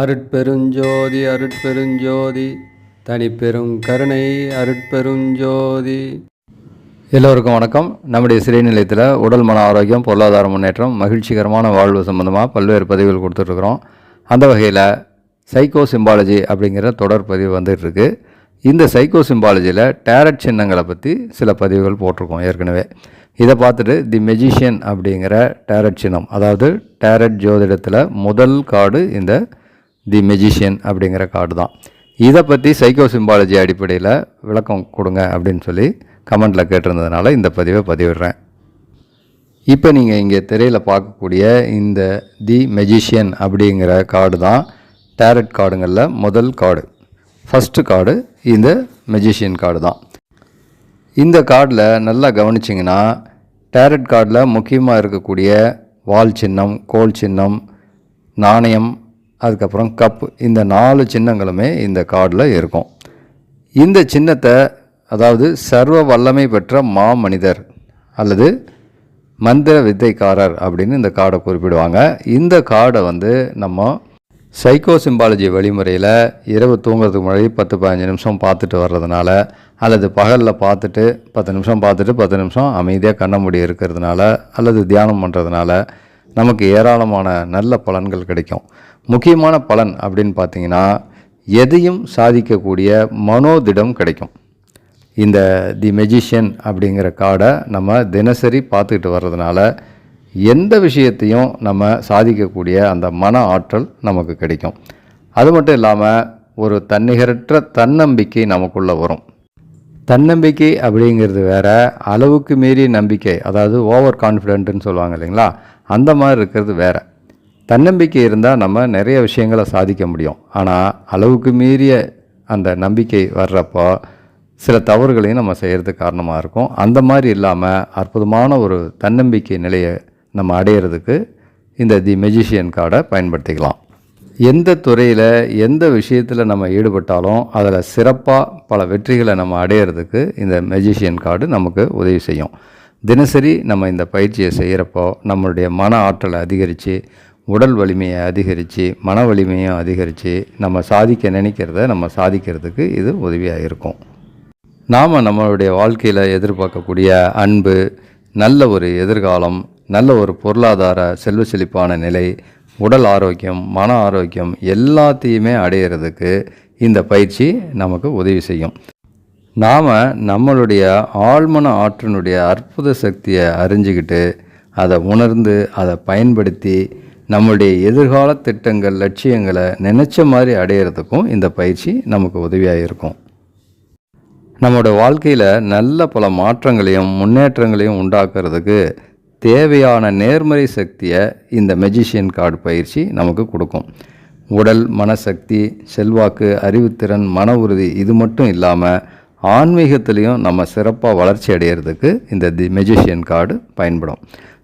அருட்பெருஞ்சோதி அருட்பெருஞ்சோதி தனிப்பெரும் கருணை அருட்பெருஞ்சோதி. எல்லோருக்கும் வணக்கம். நம்முடைய சிறை நிலையத்தில் உடல் மன ஆரோக்கியம் பொருளாதார முன்னேற்றம் மகிழ்ச்சிகரமான வாழ்வு சம்பந்தமாக பல்வேறு பதிவுகள் கொடுத்துட்ருக்குறோம். அந்த வகையில் சைக்கோ சிம்பாலஜி அப்படிங்கிற தொடர் பதிவு வந்துட்டுருக்கு இந்த சைக்கோ சிம்பாலஜியில் டேரட் சின்னங்களை பற்றி சில பதிவுகள் போட்டிருக்கோம் ஏற்கனவே. இதை பார்த்துட்டு தி மெஜிஷியன் அப்படிங்கிற டேரட் சின்னம் அதாவது டேரட் ஜோதிடத்தில் முதல் கார்டு இந்த தி மெஜிஷியன் அப்படிங்கிற கார்டு தான். இதை பற்றி சைக்கோ சிம்பாலஜி அடிப்படையில் விளக்கம் கொடுங்க அப்படின்னு சொல்லி கமெண்டில் கேட்டிருந்ததுனால இந்த பதிவை பதிவிடுறேன். இப்போ நீங்கள் இங்கே திரையில் பார்க்கக்கூடிய இந்த தி மெஜிஷியன் அப்படிங்கிற கார்டு தான் டேரட் கார்டுங்களில் முதல் கார்டு ஃபஸ்ட்டு கார்டு இந்த மெஜிஷியன் கார்டு தான். இந்த கார்டில் நல்லா கவனிச்சிங்கன்னா டேரட் கார்டில் முக்கியமாக இருக்கக்கூடிய வால் சின்னம் கோல் சின்னம் நாணயம் அதுக்கப்புறம் கப். இந்த நாலு சின்னங்களுமே இந்த கார்டில் இருக்கும். இந்த சின்னத்தை அதாவது சர்வ வல்லமை பெற்ற மா மனிதர் அல்லது மந்திர வித்தைக்காரர் அப்படின்னு இந்த கார்டை குறிப்பிடுவாங்க. இந்த கார்டை வந்து நம்ம சைக்கோ சிம்பாலஜி வழிமுறையில் இரவு தூங்குறதுக்கு முன்னாடி பத்து பதினஞ்சு நிமிஷம் பார்த்துட்டு வர்றதுனால அல்லது பகலில் பார்த்துட்டு பத்து நிமிஷம் பார்த்துட்டு பத்து நிமிஷம் அமைதியாக கண்ண மூடி இருக்கிறதுனால அல்லது தியானம் பண்ணுறதுனால நமக்கு ஏராளமான நல்ல பலன்கள் கிடைக்கும். முக்கியமான பலன் அப்படின்னு பார்த்தீங்கன்னா எதையும் சாதிக்கக்கூடிய மனோதிடம் கிடைக்கும். இந்த தி மெஜிஷியன் அப்படிங்கிற கார்டை நம்ம தினசரி பார்த்துக்கிட்டு வர்றதுனால எந்த விஷயத்தையும் நம்ம சாதிக்கக்கூடிய அந்த மன ஆற்றல் நமக்கு கிடைக்கும். அது மட்டும் இல்லாமல் ஒரு தன்னிகரற்ற தன்னம்பிக்கை நமக்குள்ளே வரும். தன்னம்பிக்கை அப்படிங்கிறது வேற அளவுக்கு மீறிய நம்பிக்கை அதாவது ஓவர் கான்ஃபிடென்ட்டுன்னு சொல்லுவாங்க இல்லைங்களா? அந்த மாதிரி இருக்கிறது வேறு. தன்னம்பிக்கை இருந்தால் நம்ம நிறைய விஷயங்களை சாதிக்க முடியும். ஆனால் அளவுக்கு மீறிய அந்த நம்பிக்கை வர்றப்போ சில தவறுகளையும் நம்ம செய்கிறதுக்கு காரணமாக இருக்கும். அந்த மாதிரி இல்லாமல் அற்புதமான ஒரு தன்னம்பிக்கை நிலையை நம்ம அடையிறதுக்கு இந்த தி மெஜிஷியன் கார்டை பயன்படுத்திக்கலாம். எந்த துறையில் எந்த விஷயத்தில் நம்ம ஈடுபட்டாலும் அதில் சிறப்பாக பல வெற்றிகளை நம்ம அடையிறதுக்கு இந்த மெஜிஷியன் கார்டு நமக்கு உதவி செய்யும். தினசரி நம்ம இந்த பயிற்சியை செய்கிறப்போ நம்மளுடைய மன ஆற்றலை அதிகரித்து உடல் வலிமையை அதிகரித்து மன வலிமையும் அதிகரித்து நம்ம சாதிக்க நினைக்கிறத நம்ம சாதிக்கிறதுக்கு இது உதவியாக இருக்கும். நாம் நம்மளுடைய வாழ்க்கையில் எதிர்பார்க்கக்கூடிய அன்பு நல்ல ஒரு எதிர்காலம் நல்ல ஒரு பொருளாதார செல்வ செழிப்பான நிலை உடல் ஆரோக்கியம் மன ஆரோக்கியம் எல்லாத்தையுமே அடையிறதுக்கு இந்த பயிற்சி நமக்கு உதவி செய்யும். நாம் நம்மளுடைய ஆழ்மன ஆற்றினுடைய அற்புத சக்தியை அறிஞ்சிக்கிட்டு அதை உணர்ந்து அதை பயன்படுத்தி நம்மளுடைய எதிர்கால திட்டங்கள் லட்சியங்களை நினச்ச மாதிரி அடையிறதுக்கும் இந்த பயிற்சி நமக்கு உதவியாக இருக்கும். நம்மளோட வாழ்க்கையில் நல்ல பல மாற்றங்களையும் முன்னேற்றங்களையும் உண்டாக்குறதுக்கு தேவையான நேர்மறை சக்தியை இந்த மெஜிஷியன் கார்டு பயிற்சி நமக்கு கொடுக்கும். உடல் மனசக்தி செல்வாக்கு அறிவுத்திறன் மன உறுதி இது மட்டும் இல்லாமல் ஆன்மீகத்திலையும் நம்ம சிறப்பாக வளர்ச்சி அடையிறதுக்கு இந்த தி மெஜிஷியன் கார்டு பயன்படும்.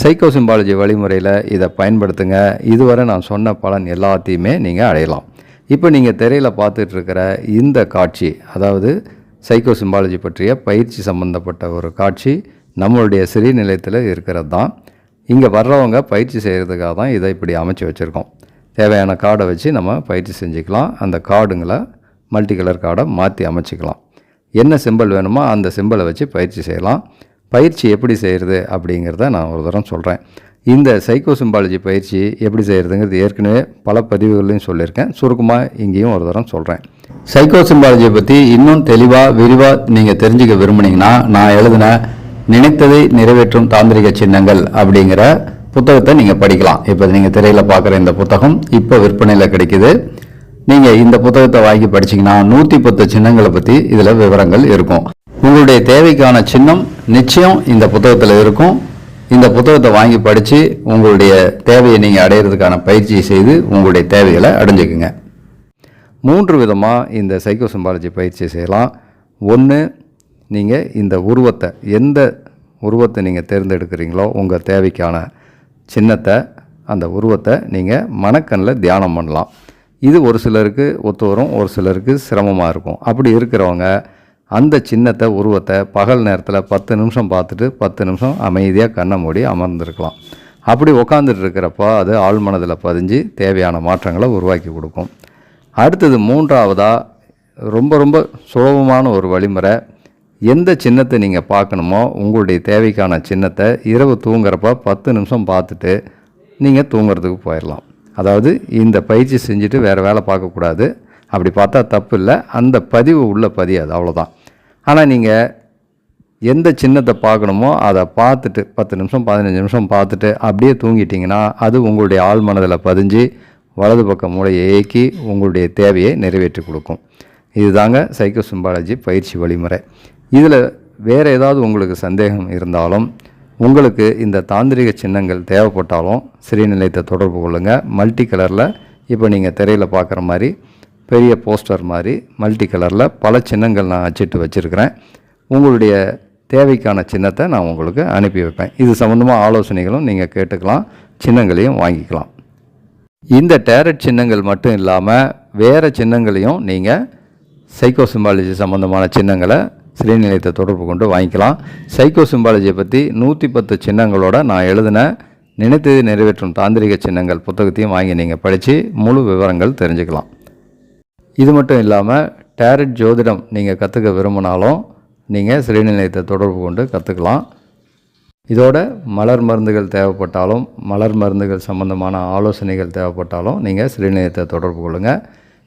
சைக்கோ சிம்பாலஜி வழிமுறையில் இதை பயன்படுத்துங்க. இதுவரை நான் சொன்ன பலன் எல்லாத்தையுமே நீங்கள் அடையலாம். இப்போ நீங்கள் திரையில் பார்த்துட்டு இருக்கிற இந்த காட்சி அதாவது சைக்கோ சிம்பாலஜி பற்றிய பயிற்சி சம்பந்தப்பட்ட ஒரு காட்சி நம்மளுடைய சிறுநிலையத்தில் இருக்கிறது தான் இங்கே வர்றவங்க பயிற்சி செய்கிறதுக்காக தான் இதை இப்படி அமைச்சு வச்சுருக்கோம். தேவையான கார்டை வச்சு நம்ம பயிற்சி செஞ்சுக்கலாம். அந்த கார்டுங்களை மல்டி கலர் கார்டை மாற்றி அமைச்சிக்கலாம். என்ன செம்பல் வேணுமோ அந்த சிம்பிளை வச்சு பயிற்சி செய்யலாம். பயிற்சி எப்படி செய்கிறது அப்படிங்கிறத நான் ஒரு தரம் சொல்கிறேன் இந்த சைக்கோ சிம்பாலஜி பயிற்சி எப்படி செய்கிறதுங்கிறது ஏற்கனவே பல பதிவுகளையும் சொல்லியிருக்கேன். சுருக்கமாக இங்கேயும் ஒரு தரம் சொல்கிறேன் சைக்கோ சிம்பாலஜியை பற்றி இன்னும் தெளிவாக விரிவாக நீங்கள் தெரிஞ்சுக்க விரும்புனீங்கன்னா நான் எழுதின நினைத்ததை நிறைவேற்றும் தாந்திரிக சின்னங்கள் அப்படிங்கிற புத்தகத்தை நீங்கள் படிக்கலாம். இப்போ நீங்கள் திரையில் பார்க்குற இந்த புத்தகம் இப்போ விற்பனையில் கிடைக்குது. நீங்கள் இந்த புத்தகத்தை வாங்கி படிச்சீங்கன்னா நூற்றி பத்து சின்னங்களை பற்றி இதில் விவரங்கள் இருக்கும். உங்களுடைய தேவைக்கான சின்னம் நிச்சயம் இந்த புத்தகத்தில் இருக்கும். இந்த புத்தகத்தை வாங்கி படித்து உங்களுடைய தேவையை நீங்கள் அடையிறதுக்கான பயிற்சியை செய்து உங்களுடைய தேவைகளை அடைஞ்சுக்குங்க. மூன்று விதமாக இந்த சைக்கோ சிம்பாலஜி பயிற்சி செய்யலாம். ஒன்று நீங்கள் இந்த உருவத்தை எந்த உருவத்தை நீங்கள் தேர்ந்தெடுக்கிறீங்களோ உங்கள் தேவைக்கான சின்னத்தை அந்த உருவத்தை நீங்கள் மனக்கண்ணில் தியானம் பண்ணலாம். இது ஒரு சிலருக்கு ஒத்து வரும் ஒரு சிலருக்கு சிரமமாக இருக்கும். அப்படி இருக்கிறவங்க அந்த சின்னத்தை உருவத்தை பகல் நேரத்தில் பத்து நிமிஷம் பார்த்துட்டு பத்து நிமிஷம் அமைதியாக கண்ணை மூடி அமர்ந்திருக்கலாம். அப்படி உக்காந்துட்டு இருக்கிறப்போ அது ஆழ்மனதில் பதிஞ்சு தேவையான மாற்றங்களை உருவாக்கி கொடுக்கும். அடுத்தது மூன்றாவதாக ரொம்ப ரொம்ப சுலபமான ஒரு வழிமுறை எந்த சின்னத்தை நீங்கள் பார்க்கணுமோ உங்களுடைய தேவைக்கான சின்னத்தை இரவு தூங்குறப்ப பத்து நிமிஷம் பார்த்துட்டு நீங்கள் தூங்குறதுக்கு போயிடலாம். அதாவது இந்த பயிற்சி செஞ்சுட்டு வேறு வேலை பார்க்கக்கூடாது. அப்படி பார்த்தா தப்பு இல்லை. அந்த பதிவு உள்ள பதியாது அவ்வளோதான் ஆனால் நீங்கள் எந்த சின்னத்தை பார்க்கணுமோ அதை பார்த்துட்டு பத்து நிமிஷம் பதினஞ்சு நிமிஷம் பார்த்துட்டு அப்படியே தூங்கிட்டிங்கன்னா அது உங்களுடைய ஆழ் மனதில் பதிஞ்சு வலது பக்கம் மூளையை இயக்கி உங்களுடைய தேவையை நிறைவேற்றி கொடுக்கும். இதுதாங்க சைக்கோ சிம்பாலஜி பயிற்சி வழிமுறை. இதில் வேறு ஏதாவது உங்களுக்கு சந்தேகம் இருந்தாலும் உங்களுக்கு இந்த தாந்திரிக சின்னங்கள் தேவைப்பட்டாலும் ஸ்ரீநிலையத்தை தொடர்பு கொள்ளுங்கள் மல்டி கலரில் இப்போ நீங்கள் திரையில் பார்க்குற மாதிரி பெரிய போஸ்டர் மாதிரி மல்டி கலரில் பல சின்னங்கள் நான் அச்சிட்டு வச்சுருக்கிறேன். உங்களுடைய தேவைக்கான சின்னத்தை நான் உங்களுக்கு அனுப்பி வைப்பேன். இது சம்மந்தமாக ஆலோசனைகளும் நீங்கள் கேட்டுக்கலாம் சின்னங்களையும் வாங்கிக்கலாம். இந்த டேரட் சின்னங்கள் மட்டும் இல்லாமல் வேறு சின்னங்களையும் நீங்கள் சைக்கோ சிம்பாலஜி சம்மந்தமான சின்னங்களை ஸ்ரீநிலையத்தை தொடர்பு கொண்டு வாங்கிக்கலாம். சைக்கோ சிம்பாலஜியை பற்றி நூற்றி பத்து சின்னங்களோட நான் எழுதின நினைத்தது நிறைவேற்றும் தாந்திரிக சின்னங்கள் புத்தகத்தையும் வாங்கி நீங்கள் படித்து முழு விவரங்கள் தெரிஞ்சுக்கலாம். இது மட்டும் இல்லாமல் டேரட் ஜோதிடம் நீங்கள் கற்றுக்க விரும்பினாலும் நீங்கள் ஸ்ரீநிலையத்தை தொடர்பு கொண்டு கற்றுக்கலாம் இதோட மலர் மருந்துகள் தேவைப்பட்டாலும் மலர் மருந்துகள் சம்பந்தமான ஆலோசனைகள் தேவைப்பட்டாலும் நீங்கள் ஸ்ரீநிலையத்தை தொடர்பு கொள்ளுங்கள்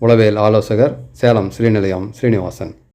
உளவியல் ஆலோசகர் சேலம் ஸ்ரீநிலையம் ஸ்ரீனிவாசன்.